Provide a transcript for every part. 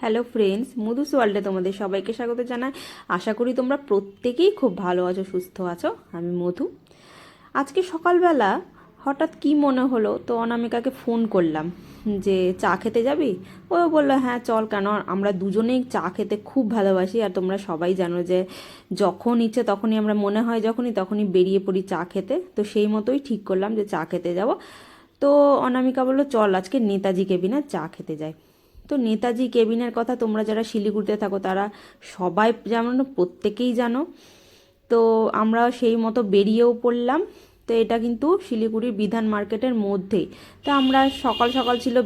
Hello friends Madhu's ওয়ার্ল্ডে তোমাদের সবাইকে স্বাগত জানাই। আশা করি তোমরা প্রত্যেকেই খুব ভালো আছো, সুস্থ আছো। আমি মধু। আজকে সকালবেলা হঠাৎ কি মনে হলো, তো অনামিকাকে ফোন করলাম যে, চা খেতে যাবি? ও বলল হ্যাঁ চল কেন আমরা দুজনেই চা খেতে খুব ভালোবাসি, আর তোমরা সবাই জানো যে, যখন ইচ্ছে তখনই আমরা, মনে হয় যখনই তখনই বেরিয়ে পড়ি চা খেতে। তো সেই মতোই ঠিক করলাম যে, চা খেতে যাব। তো অনামিকা বলল, চল, আজকে নেতাজি কেবিনে চা খেতে যাই। তো নেতাজি কেবিনের কথা তোমরা যারা শিলিগুড়িতে থাকো, তারা সবাই যেমন প্রত্যেকেই জানো। তো আমরা সেই মতো বেরিয়েও পড়লাম। তো এটা কিন্তু শিলিগুড়ির বিধান মার্কেটের মধ্যেই তো আমরা সকাল সকাল ছিল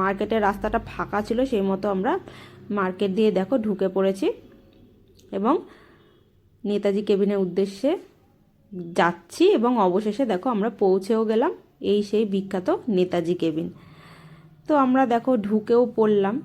মার্কেটের রাস্তাটা ফাঁকা ছিল, সেই মতো আমরা মার্কেট দিয়ে দেখো ঢুকে পড়েছি। এবং নেতাজি কেবিনের উদ্দেশ্যে যাচ্ছি এবং অবশেষে দেখো আমরা পৌঁছেও গেলাম, এই সেই বিখ্যাত নেতাজি কেবিন। তো আমরা দেখো ঢুকেও পড়লাম।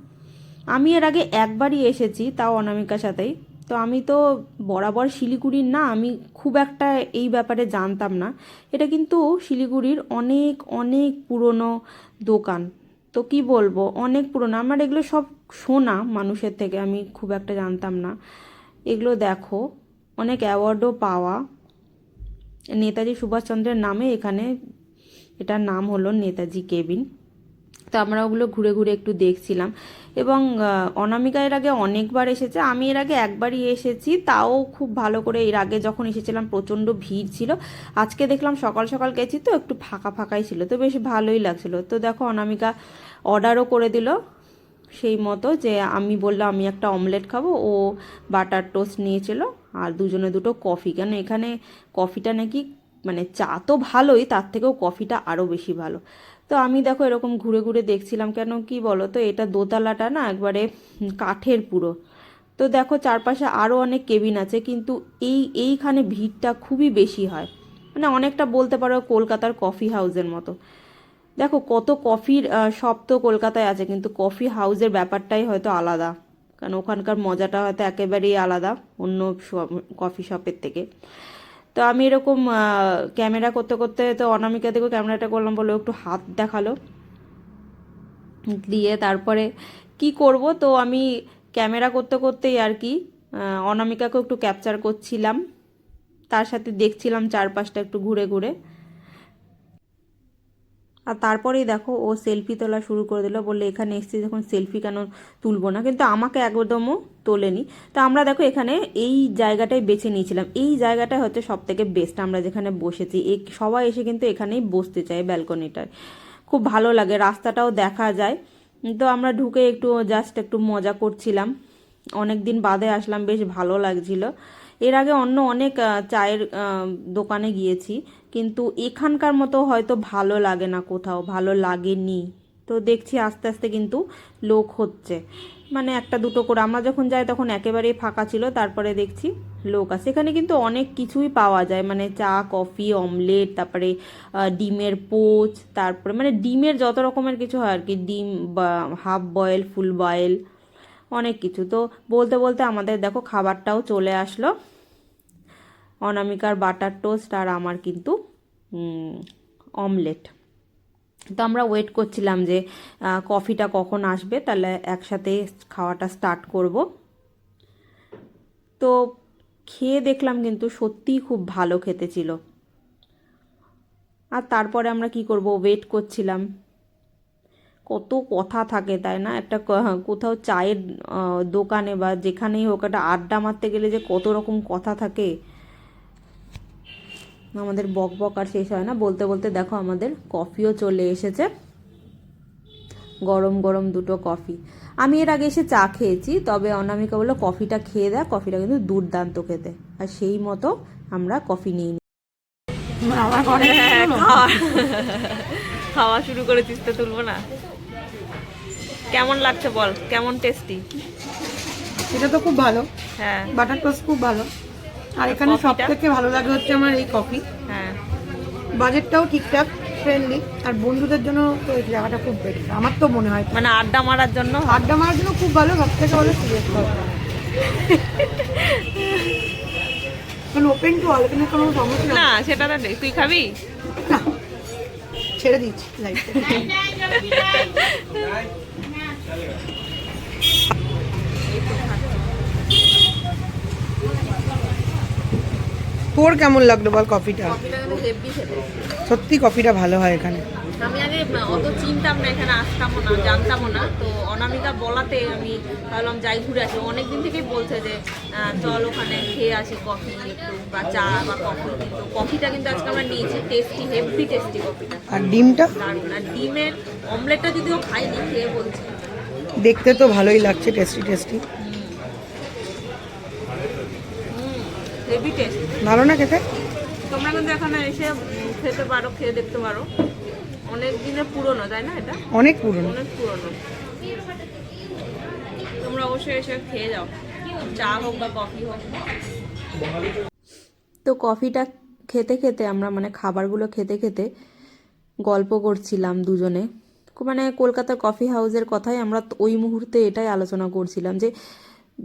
আমি এর আগে একবারই এসেছি তাও অনামিকার সাথেই। তো আমি তো বরাবর শিলিগুড়ির না, আমি খুব একটা এই ব্যাপারে জানতাম না। এটা কিন্তু শিলিগুড়ির অনেক অনেক পুরনো দোকান। তো কি বলব, অনেক পুরনো। আমার এগুলো সব শোনা মানুষের থেকে, আমি খুব একটা জানতাম না। এগুলো দেখো, অনেক অ্যাওয়ার্ডও পাওয়া। নেতাজি সুভাষচন্দ্রের নামে এখানে, এটার নাম হলো নেতাজি কেবিন। তো আমরা ওগুলো ঘুরে ঘুরে একটু দেখছিলাম। এবং অনামিকা এর আগে অনেকবার এসেছে। আমি এর আগে একবারই এসেছি। তাও খুব ভালো করে এর আগে যখন এসেছিলাম, প্রচণ্ড ভিড় ছিল। আজকে দেখলাম সকাল সকাল গেছি তো একটু ফাঁকা ফাঁকাই ছিল। তো বেশ ভালোই লাগছিল। তো দেখো, অনামিকা অর্ডারও করে দিল সেই মতো যে আমি বললাম আমি একটা অমলেট খাব। ও বাটার টোস্ট নিয়েছিল আর দুজনে দুটো কফি। কেন এখানে কফিটা নাকি মানে চা তো ভালোই, তার থেকেও কফিটা আরও বেশি ভালো। তো আমি দেখো এরকম ঘুরে ঘুরে দেখছিলাম, কেন কি বলো তো এটা দোতলাটা না একবারে কাঠের পুরো। তো দেখো চারপাশে আরও অনেক কেবিন আছে, কিন্তু এই, এইখানে ভিড়টা খুবই বেশি হয়। মানে অনেকটা বলতে পারো কলকাতার কফি হাউসের মতো। দেখো কত কফির শপ তো কলকাতায় আছে, কিন্তু কফি হাউসের ব্যাপারটাই হয়তো আলাদা। কারণ ওখানকার মজাটা হয়তো একেবারেই আলাদা, অন্য কফি শপের থেকে। তো আমি এরকম ক্যামেরা করতে করতে তো অনামিকা দেখো ক্যামেরাটা করলাম বলে একটু হাত দেখাল। দিয়ে তারপরে কি করব? তো আমি ক্যামেরা করতে করতেই আর কি অনামিকাকেও একটু ক্যাপচার করছিলাম। তার সাথে দেখছিলাম চারপাশটা একটু ঘুরে ঘুরে। আর তারপরেই দেখো ও সেলফি তোলা শুরু করে দিল। বললে, এখানে এসেছি, যখন সেলফি কেন তুলবো না? কিন্তু আমাকে একদমও তোলেনি। তো আমরা দেখো এখানে এই জায়গাটাই বেছে নিয়েছিলাম। এই জায়গাটাই হচ্ছে সব থেকে বেস্ট আমরা যেখানে বসেছি সবাই এসে কিন্তু এখানেই বসতে চায় ব্যালকনিটায় খুব ভালো লাগে, রাস্তাটাও দেখা যায়। তো আমরা ঢুকে একটু জাস্ট একটু মজা করছিলাম। অনেক দিন বাদে আসলাম, বেশ ভালো লাগছিল। এর আগে অন্য অনেক চায়ের দোকানে গিয়েছি, কিন্তু এখানকার মতো হয়তো ভালো লাগে না কোথাও, ভালো লাগেনি। তো দেখছি আস্তে আস্তে কিন্তু লোক হচ্ছে। মানে একটা দুটো করে, আমরা যখন যাই তখন একেবারেই ফাঁকা ছিল, তারপরে দেখছি লোক আছে। এখানে কিন্তু অনেক কিছুই পাওয়া যায় মানে চা, কফি, অমলেট, তারপরে ডিমের পোচ, তারপরে মানে ডিমের যত রকমের কিছু হয় আর কি, ডিম হাফ বয়েল, ফুল বয়েল অনেক কিছু। তো বলতে বলতে আমাদের দেখো খাবারটাও চলে আসলো। অনামিকার বাটার টোস্ট আর আমার কিন্তু অমলেট। তো আমরা ওয়েট করছিলাম যে কফিটা কখন আসবে, তাহলে একসাথে খাওয়াটা স্টার্ট করব। তো খেয়ে দেখলাম কিন্তু সত্যিই খুব ভালো খেতে ছিল। আর তারপরে আমরা কি করব ওয়েট করছিলাম। কত কথা থাকে তাই না? একটা কোথাও চায়ের দোকানে বা যেখানেই হোক একটা আড্ডা মারতে গেলে যে কত রকম কথা থাকে। আমাদের বক বক আর শেষ হয় না। বলতে বলতে দেখো আমাদের কফিও চলে এসেছে। গরম গরম দুটো কফি। আমি এর আগে এসে চা খেয়েছি তবে অনামিকা বলল কফিটা খেয়ে দেয় কফিটা কিন্তু দুর্দান্ত খেতে। আর সেই মতো আমরা কফি নিয়ে নিই ঘরে খাওয়া শুরু করেছিস তো তুলবো না? কেমন লাগছে বল কেমন টেস্টি এটা তো খুব ভালো হ্যাঁ বাটার টোস্ট খুব ভালো আর এখানে সব থেকে ভালো লাগে হচ্ছে আমার এই কফি হ্যাঁ বাজেটটাও ঠিকঠাক ফ্রেন্ডলি আর বন্ধুদের জন্য তো এই জায়গাটা খুব বেটার আমার তো মনে হয় মানে আড্ডা মারার জন্য আড্ডা মারার জন্য খুব ভালো সব থেকে ভালো সিরিয়াস কারণ ওপেন টু অল এখানে কোনো সমস্যা না না সেটা নেই তুই খাবি ছেড়ে দিচ্ছি লাইফ তোর কেমন লাগল বল কফিটা? সত্যি কফিটা ভালো হয় এখানে। আমি আগে অত চিনতাম না এখানে আসতাম না জানতামও না। তো অনামিকা বলাতে আমি ভাবলাম যাই ঘুরে আসি। অনেকদিন থেকেই বলছে যে চল ওখানে খেয়ে আসি কফি একটু বা চা বা কফি। কিন্তু কফিটা কিন্তু আজকে আমরা নিয়েছি টেস্টি হেভি টেস্টি কফিটা। আর ডিমটা? আর ডিমের অমলেটটা যদিও খাইনি খেয়ে বলছে। দেখতে তো ভালোই লাগছে টেস্টি টেস্টি ভালো না খেতে? তোমরা কিন্তু এখানে এসে খেতে পারো খেয়ে দেখতে পারো। অনেক দিনের পুরনো তাই না এটা? অনেক পুরনো। অনেক পুরনো। তোমরা অবশ্যই এসে খেয়ে যাও। চা হোক বা কফি হোক। তো কফিটা খেতে খেতে আমরা মানে খাবারগুলো খেতে খেতে গল্প করছিলাম দুজনে। মানে কলকাতার কফি হাউসের কথাই আমরা ওই মুহূর্তে এটাই আলোচনা করছিলাম যে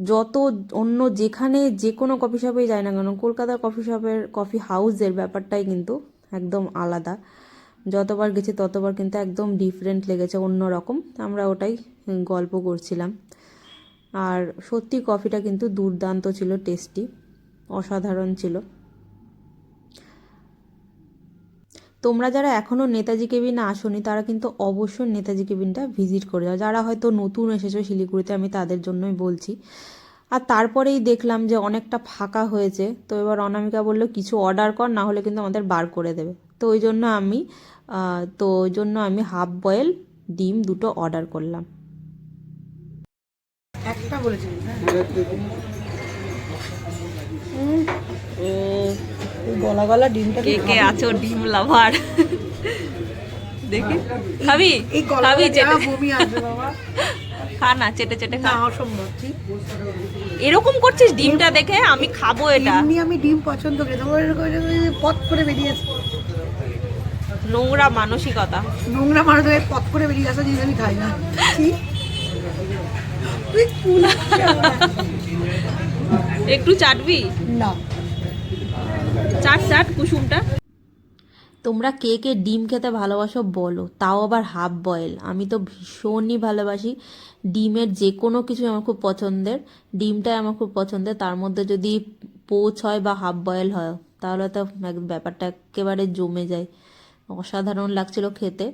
যত অন্য যেখানে যে কোনো কফি শপেই যায় না কেন কলকাতার কফি শপের, কফি হাউসের ব্যাপারটাই কিন্তু একদম আলাদা। যতবার গেছি ততবার কিন্তু একদম ডিফারেন্ট লেগেছে, অন্য রকম। আমরা ওটাই গল্প করছিলাম। আর সত্যি কফিটা কিন্তু দুর্দান্ত ছিল টেস্টি অসাধারণ ছিল। তোমরা যারা এখনও নেতাজি কেবিনে আসোনি, তারা কিন্তু অবশ্যই নেতাজি কেবিনটা ভিজিট করে যাও। যারা হয়তো নতুন এসেছ শিলিগুড়িতে, আমি তাদের জন্যই বলছি। আর তারপরেই দেখলাম যে অনেকটা ফাঁকা হয়েছে। তো এবার অনামিকা বলল, কিছু অর্ডার কর, না হলে কিন্তু আমাদের বার করে দেবে। তো ওই জন্য আমি তো ওই জন্য আমি হাফ বয়েল ডিম দুটো অর্ডার করলাম। একটা বলেছিলি গলা গলা ডিমটা কে কে আছো ডিম লাভার? দেখি। খাবি? খাবি যা চেটে। বমি আসবে বাবা। খা না চেটে চেটে খা। অসম্ভব এরকম করছিস ডিমটা দেখে? আমি খাব এটা। এমনি আমি ডিম পছন্দ করি তোমার এরকম পথ করে বেরিয়ে আসে। নোংরা মানসিকতা। নোংরা মানুষ পথ করে বেরিয়ে আসা জিনিস আমি খাই না। একটু চাটবি? না। চাট চাট, কুসুমটা। তোমরা কে কে ডিম খেতে ভালোবাসো বলো, তাও আবার হাফ বয়েল আমি তো ভীষণই ভালোবাসি ডিমের যে কোনো কিছু আমার খুব পছন্দের, ডিমটাই আমার খুব পছন্দের। তার মধ্যে যদি পোচ হয় বা হাফ বয়েল হয়, তাহলে তো ব্যাপারটা একেবারে জমে যায়। অসাধারণ লাগছিল খেতে।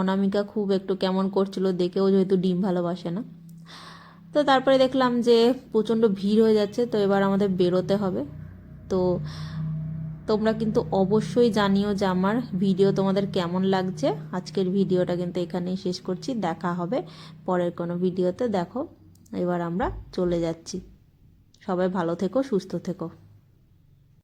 অনামিকা খুব একটু কেমন করছিল দেখেও যেহেতু ডিম ভালোবাসে না। তো তারপরে দেখলাম যে প্রচণ্ড ভিড় হয়ে যাচ্ছে, তো এবার আমাদের বেরোতে হবে। তো তোমরা কিন্তু অবশ্যই জানিও যে আমার ভিডিও তোমাদের কেমন লাগছে। আজকের ভিডিওটা কিন্তু এখানেই শেষ করছি। দেখা হবে পরের কোনো ভিডিওতে। দেখো, এবার আমরা চলে যাচ্ছি। সবাই ভালো থেকো, সুস্থ থেকো।